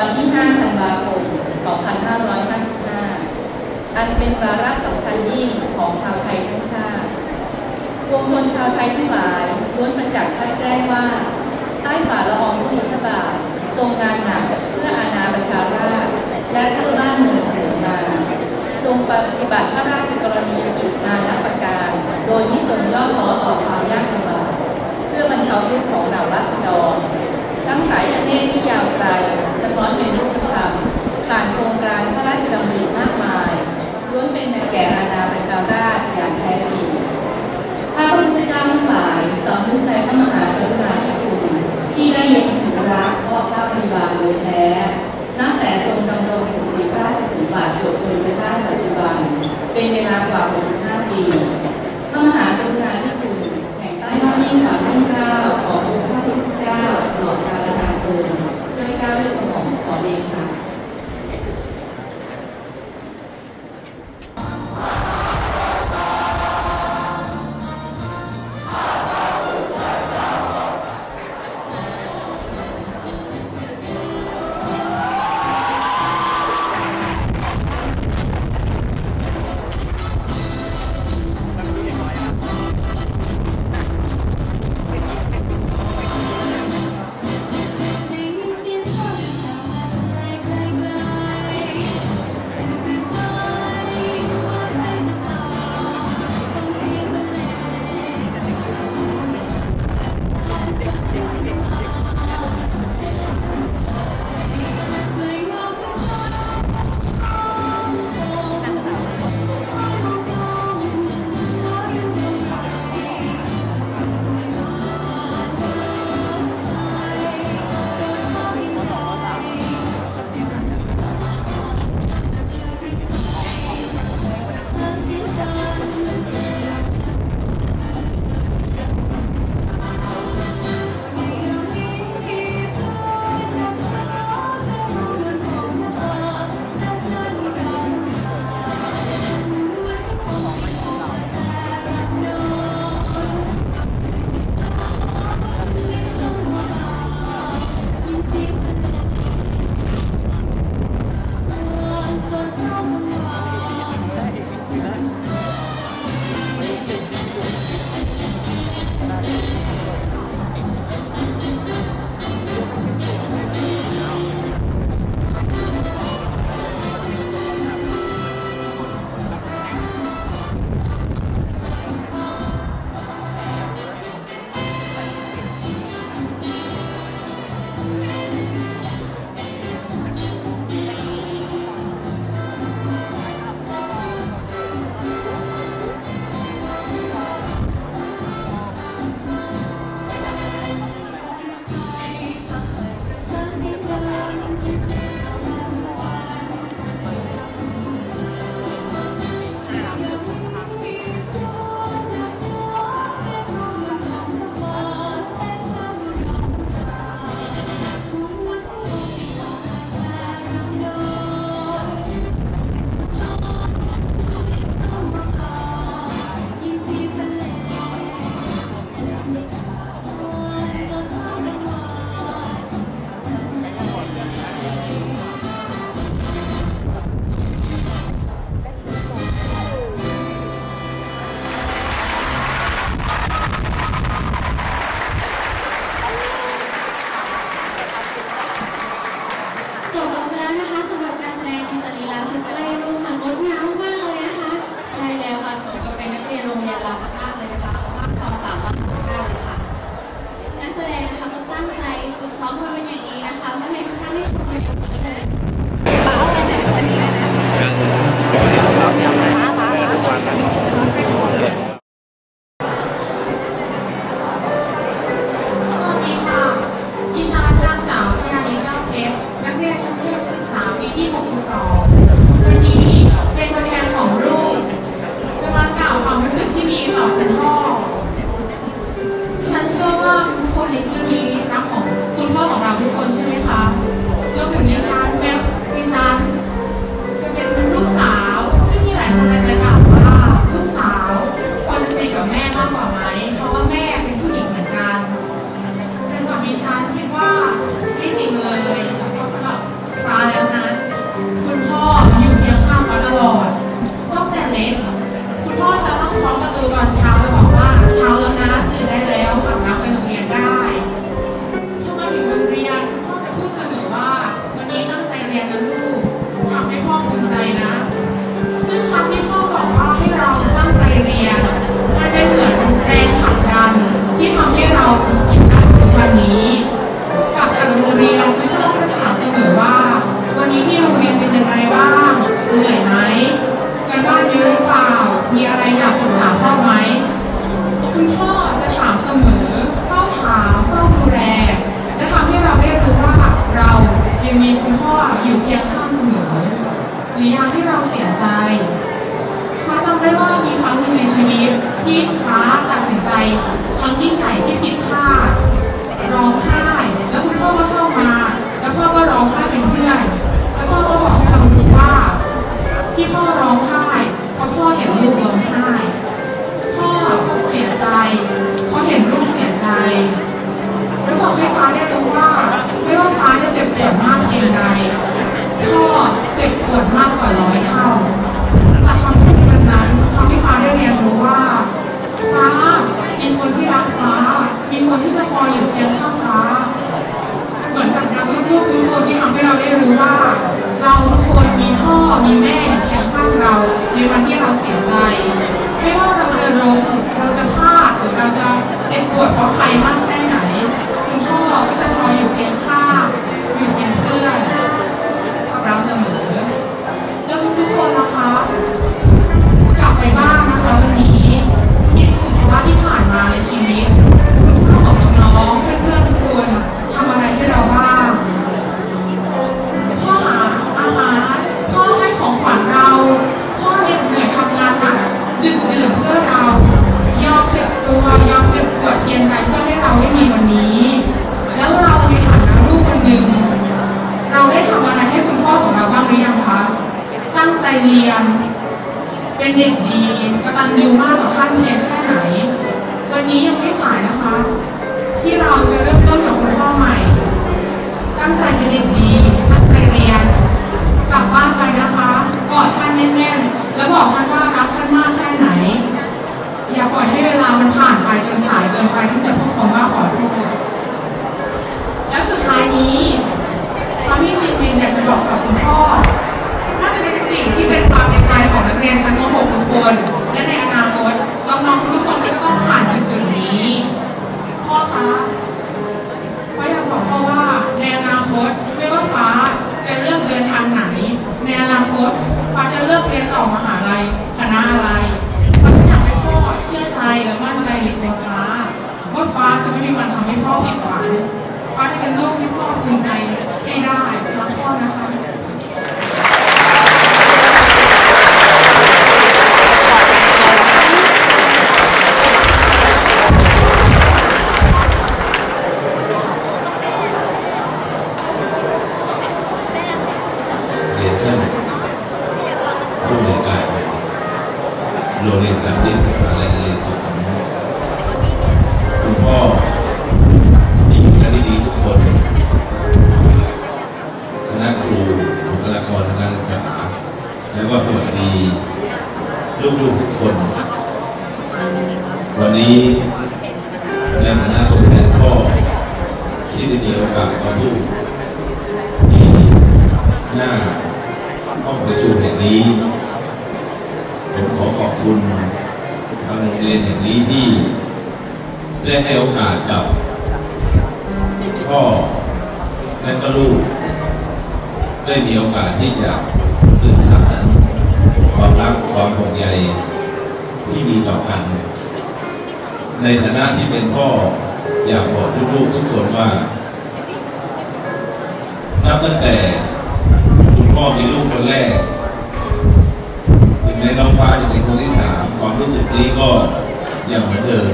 วันที่ 5 ธันวาคม 2555 อันเป็นวาระสำคัญยิ่งของชาวไทยทั้งชาติปวงชนชาวไทยทั้งหลายล้วนประจักษ์ชัดแจ้งว่า ใต้ฝ่าละอองธุลีพระบาททรงงานหนักเพื่ออาณาประชาราษฎร์และเพื่อบ้านเมืองเสมอมา ทรงปฏิบัติพระราชกรณียกิจนานับประการ โดยมิสนย่อท้อต่อความยากลำบากเพื่อบรรเทาทุกข์ของเหล่าราษฎรทั้งสายประเทศที่ยาวไกล สะท้อนเป็นรูปธรรมผ่านโครงการพระราชดำริมากมายล้วนเป็นแก่อาณาประชาราษฎร์อย่างแท้จริงข้าพระพุทธเจ้าทั้งหลายสำนึกในพระมหากรุณาธิคุณที่ได้เย็นสุรักเพราะพระปฏิบัติโดยแท้ตั้งแต่ทรงดำรงสุริพระราชสมบัติจบจนกระทั่งปัจจุบัน เป็นเวลากว่า65ปีพระมหากรุณาธิคุณแห่งใต้ยอดยิ่งกว่า ได้รู้ว่า เราทุกคนมีพ่อมีแม่อยู่เคียงข้างเราในวันที่เราเสียใจไม่ว่าเราจะล้มเราจะพลาดหรือเราจะเจ็บปวดเพราะใครมากแค่ไหนคุณพ่อก็จะคอยอยู่เคียงข้าง กตัญญูมากต่อท่านเพียงแค่ไหน วันนี้ยังไม่สายนะคะ ที่เราจะเริ่มต้นกับคุณพ่อใหม่ ตั้งใจเป็นเด็กดีตั้งใจเรียน กลับบ้านไปนะคะกอดท่านแน่นๆ แล้วบอกท่านว่ารักท่านมากแค่ไหน อย่าปล่อยให้เวลามันผ่านไปจนสายเกินไปที่จะพูดคำว่าขอโทษและสุดท้ายนี้พามีสิ่งหนึ่งอยากจะบอกกับคุณพ่อน่าจะเป็นสิ่งที่เป็นความในใจของนักเรียนชั้นม .6 ทุกคน และในอนาคตน้องๆทุกคนก็ต้องผ่านจุดจุดนี้พ่อคะฟ้าอยากบอกพ่อว่าในอนาคตไม่ว่าฟ้าจะเลือกเดินทางไหน ในอนาคตฟ้าจะเลือกเรียนต่อมหาลัยคณะอะไรฟ้าก็อยากให้พ่อเชื่อใจและมั่นใจในตัวฟ้าว่าฟ้าจะไม่มีวันทำให้พ่อผิดหวังฟ้าจะเป็นลูกที่พ่อภูมิใจ ลูก ได้มีโอกาสที่จะสื่อสารความรักความห่วงใยที่มีต่อกัน ในฐานะที่เป็นพ่ออยากบอกลูกๆทุกคนว่า นับตั้งแต่คุณพ่อมีลูกคนแรก ถึงในน้องฟ้าจะเป็นคนที่สามความรู้สึกนี้ก็ยังเหมือนเดิม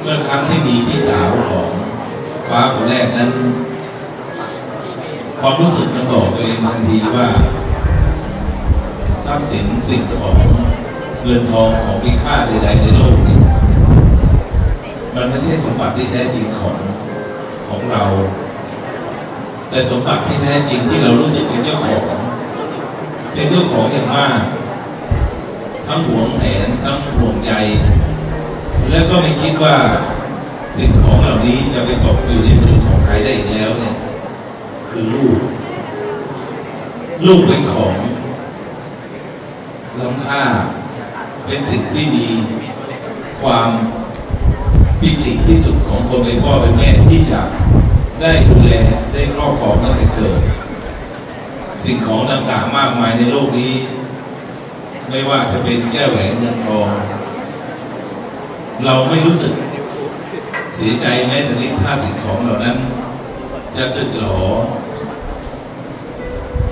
เมื่อครั้งที่มีพี่สาวของฟ้าคนแรกนั้น ความรู้สึกมันบอกตัวเองทันทีว่าทรัพย์สินสิ่งของเงินทองของมีค่าใดๆในโลกนี้มันไม่ใช่สมบัติที่แท้จริงของของเรา แต่สมบัติที่แท้จริงที่เรารู้สึกเป็นเจ้าของเป็นเจ้าของอย่างมาก ทั้งห่วงแหนทั้งห่วงใยแล้วก็ไม่คิดว่าสิ่งของเหล่านี้จะไปตกอยู่ในมือของใครได้อีกแล้วเนี่ย คือลูก ลูกเป็นของล้ำค่า เป็นสิ่งที่มีความปิติที่สุดของคนเป็นพ่อเป็นแม่ที่จะได้ดูแลได้ครอบครองตั้งแต่เกิด สิ่งของต่างๆมากมายในโลกนี้ ไม่ว่าจะเป็นแก้วแหวนเงินทองเราไม่รู้สึกเสียใจแม้แต่นิดถ้าสิ่งของเหล่านั้น จะสึกหรอ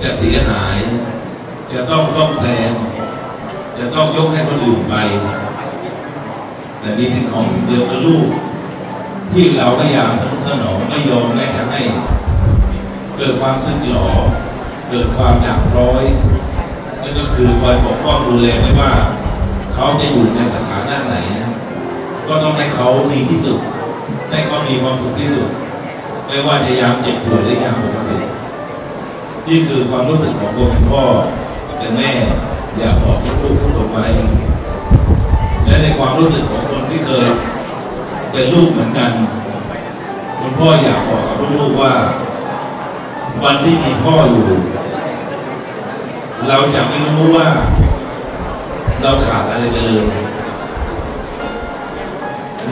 จะเสียหาย จะต้องซ่อมแซม จะต้องยกให้คนอื่นไป แต่มีสิ่งของสิ่งเดียวกับลูก ที่เราพยายามทนุถนอมไม่ยอมแม้แต่ให้ เกิดความสึกหรอเกิดความอยากร้อยนั่นก็คือคอยปกป้องดูแลไม่ว่า เขาจะอยู่ในสถานะไหน ก็ต้องให้เขาดีที่สุดให้เขามีความสุขที่สุด ไม่ว่าจะยามเจ็บป่วยหรือยามปกติ นี่คือความรู้สึกของคนเป็นพ่อเป็นแม่ อยากบอกลูกทุกคนไว้และในความรู้สึกของคนที่เคยเป็นลูกเหมือนกันคุณพ่ออยากบอกกับลูกๆว่า วันที่มีพ่ออยู่ เราจะไม่รู้ว่า เราขาดอะไรไปเลย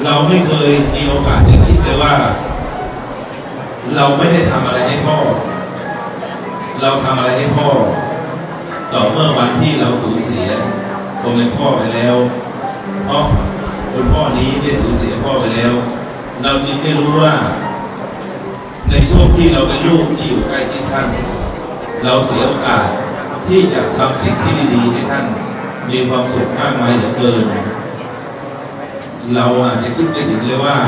เราไม่เคยมีโอกาสจะคิดเลยว่า เราไม่ได้ทำอะไรให้พ่อ เราทำอะไรให้พ่อ ต่อเมื่อวันที่เราสูญเสียคนเป็นพ่อไปแล้วเพราะคุณพ่อนี้ได้สูญเสียพ่อไปแล้ว เราจึงได้รู้ว่า ในช่วงที่เราเป็นลูกที่อยู่ใกล้ชิดท่าน เราเสียโอกาสที่จะทำสิ่งที่ดีๆให้ท่าน มีความสุขมากมายเหลือเกิน เราอาจจะคิดไปถึงเลยว่า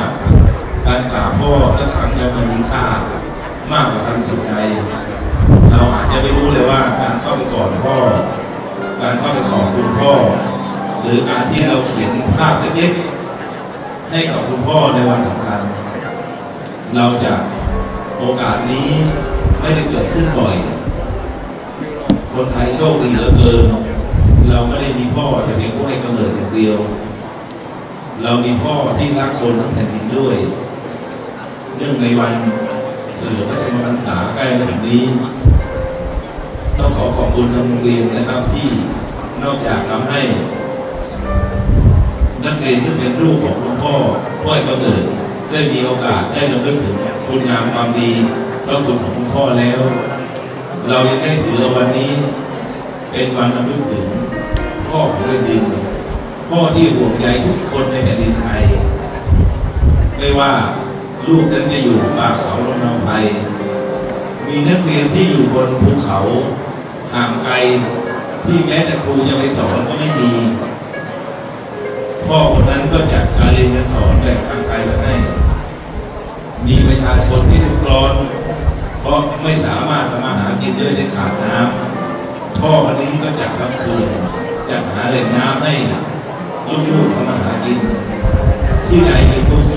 การกราบพ่อสักครั้งยังมันมีค่ามากกว่าทำสิ่งใด เราอาจจะไม่รู้เลยว่าการเข้าไปกอดพ่อ การเข้าไปขอบคุณพ่อ หรือการที่เราเขียนภาพเล็กๆให้กับคุณพ่อในวันสำคัญ เราจะโอกาสนี้ไม่ได้เกิดขึ้นบ่อย คนไทยโชคดีเหลือเกิน เราไม่ได้มีพ่อแต่เพียงผู้ให้กำเนิดอย่างเดียว เรามีพ่อที่รักคนทั้งแผ่นดินด้วย เนื่องในวัน เฉลิมพระชนมพรรษาใกล้ถึงนี้ ต้องขอขอบคุณทางโรงเรียนนะครับที่นอกจากทำให้ นักเรียนที่เป็นลูกของคุณพ่อพ่อให้กำเนิดได้มีโอกาสได้ระลึกถึงคุณงามความดีพระคุณของคุณพ่อแล้ว เรายังได้ถือวันนี้ เป็นวันระลึกถึงพ่อของแผ่นดิน พ่อที่ห่วงใยทุกคนในแผ่นดินไทย ไม่ว่าลูกนั้นจะอยู่ป่าเขาลำนาว ไพรมีนักเรียนที่อยู่บนภูเขาห่างไกลที่แม้แต่ครูจะไปสอนก็ไม่มีพ่อคนนั้นก็จัดการเรียนการสอนแบบทางไกลมาให้ มีประชาชนที่ทุกข์ร้อน เพราะไม่สามารถทำมาหากินด้วยได้ขาดน้ำพ่อคนนี้ก็จัดทำเขื่อนจัดหาแหล่งน้ำให้ลูกๆทำมาหากิน ที่ไหนมีทุกข์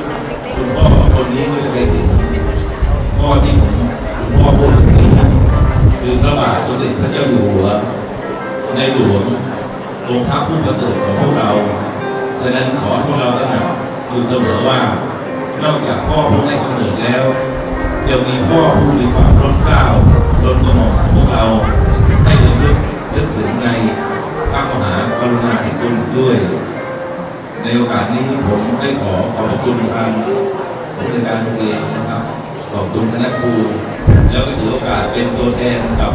ระผู้ประเสริฐของพวกเรา ฉะนั้นขอพวกเราตระหนักอยู่เสมอว่า นอกจากพ่อผู้ให้กำเนิดแล้วยังมีพ่อผู้มีความร้นกล้าวร้นกระหม่อมของพวกเราให้ระลึกนึกถึงในพระมหากรุณาธิคุณด้วย ในโอกาสนี้ผมได้ขอขอบคุณทางผู้ในการโรงเรียนนะครับขอบคุณคณะครูแล้วก็ถือโอกาสเป็นตัวแทนกับ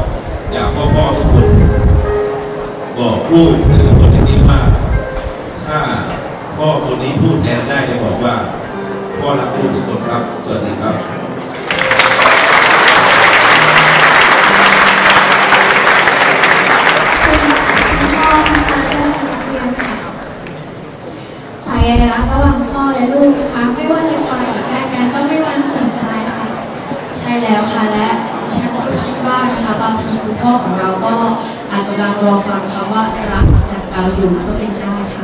จากพ่อพ่อทุกคนบอกลูกในคน พ่อคนนี้พูดแทนได้จะบอกว่า พ่อรักลูกทุกคนครับ สวัสดีครับคุณพ่อนะคะเรื่องเรียนค่ะสายรักระหว่างพ่อและลูกนะคะ ไม่ว่าจะไกลหรือใกล้กันก็ไม่วันสูญคลายค่ะ ใช่แล้วค่ะและฉันก็คิดว่านะคะบางทีคุณพ่อของเราก็อาจกำลังรอฟังคำว่ารักจากเราอยู่ก็เป็นได้ค่ะ